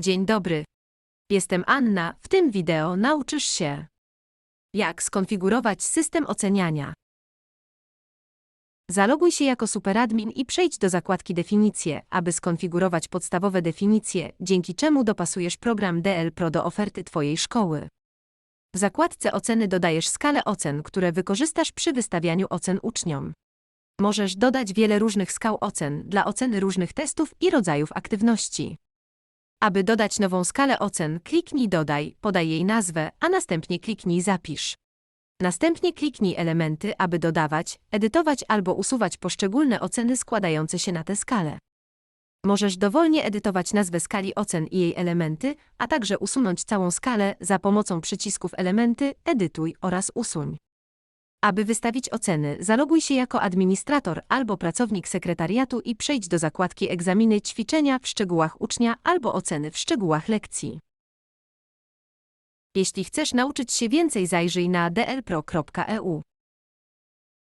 Dzień dobry. Jestem Anna. W tym wideo nauczysz się, jak skonfigurować system oceniania. Zaloguj się jako superadmin i przejdź do zakładki Definicje, aby skonfigurować podstawowe definicje, dzięki czemu dopasujesz program DL Pro do oferty Twojej szkoły. W zakładce Oceny dodajesz skalę ocen, które wykorzystasz przy wystawianiu ocen uczniom. Możesz dodać wiele różnych skał ocen dla oceny różnych testów i rodzajów aktywności. Aby dodać nową skalę ocen, kliknij Dodaj, podaj jej nazwę, a następnie kliknij Zapisz. Następnie kliknij elementy, aby dodawać, edytować albo usuwać poszczególne oceny składające się na tę skalę. Możesz dowolnie edytować nazwę skali ocen i jej elementy, a także usunąć całą skalę za pomocą przycisków Elementy, Edytuj oraz Usuń. Aby wystawić oceny, zaloguj się jako administrator albo pracownik sekretariatu i przejdź do zakładki Egzaminy ćwiczenia w szczegółach ucznia albo oceny w szczegółach lekcji. Jeśli chcesz nauczyć się więcej, zajrzyj na dlpro.eu.